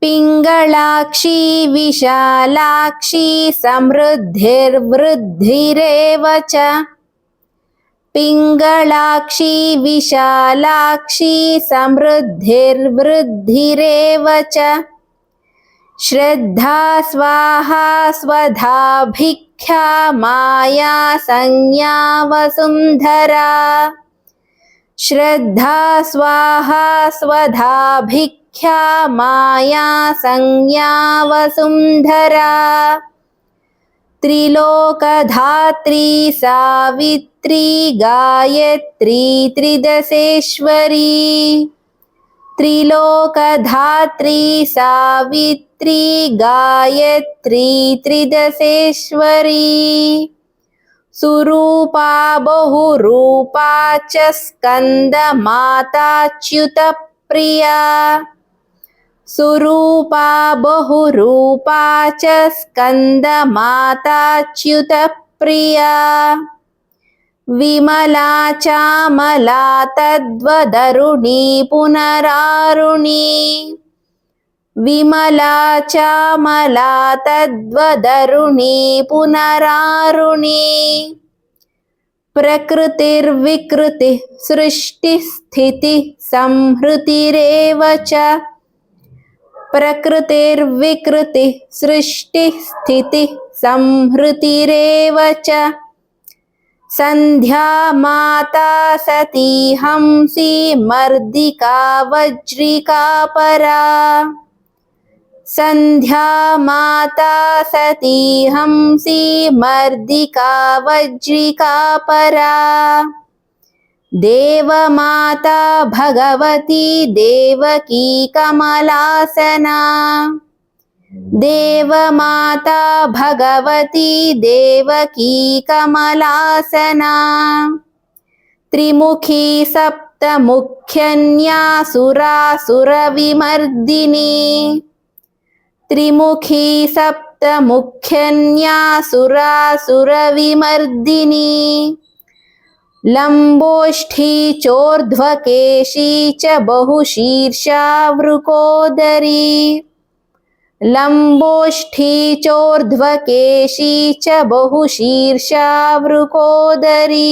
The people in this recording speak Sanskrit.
पिङ्गळाक्षी विशालाक्षी समृद्धिर्वृद्धिरेव च। पिङ्गळाक्षी विशालाक्षी समृद्धिर्वृद्धिरेव च। श्रद्धा स्वाहा स्वधाभिख्या माया संज्ञा वसुन्धरा श्रद्धा स्वाहा स्वधाभिख्या माया संज्ञा वसुन्धरा। त्रिलोकधात्री सावित्री गायत्री त्रिदशेश्वरी। त्रिलोकधात्री सावित्री गायत्री त्रिदशेश्वरी सुरूपा बहुरूपा च स्कन्दमाताच्युतप्रिया सुरूपा बहुरूपा च स्कन्दमाताच्युतप्रिया विमला चामला तद्वदरुणी पुनरारुणी विमला चामला तद्वदरुणी पुनरारुणी। प्रकृतिर्विकृतिः सृष्टिस्थितिः संहृतिरेव च। प्रकृतिर्विकृतिः सृष्टिः स्थितिः संहृतिरेव च। सन्ध्या माता सती हंसी मर्दिका वज्रिका परा सन्ध्या माता सती हंसी मर्दिका वज्रिका परा। देवमाता भगवती देवकी कमलासना। देवमाता भगवती देवकी कमलासना। त्रिमुखी सप्तमुख्यन्यासुरासुरविमर्दिनी त्रिमुखी सप्तमुख्यन्यासुरासुरविमर्दिनी लम्बोष्ठी चोर्ध्वकेशी च बहुशीर्षा वृकोदरी लम्बोष्ठी चोर्ध्वकेशी च बहुशीर्षा वृकोदरी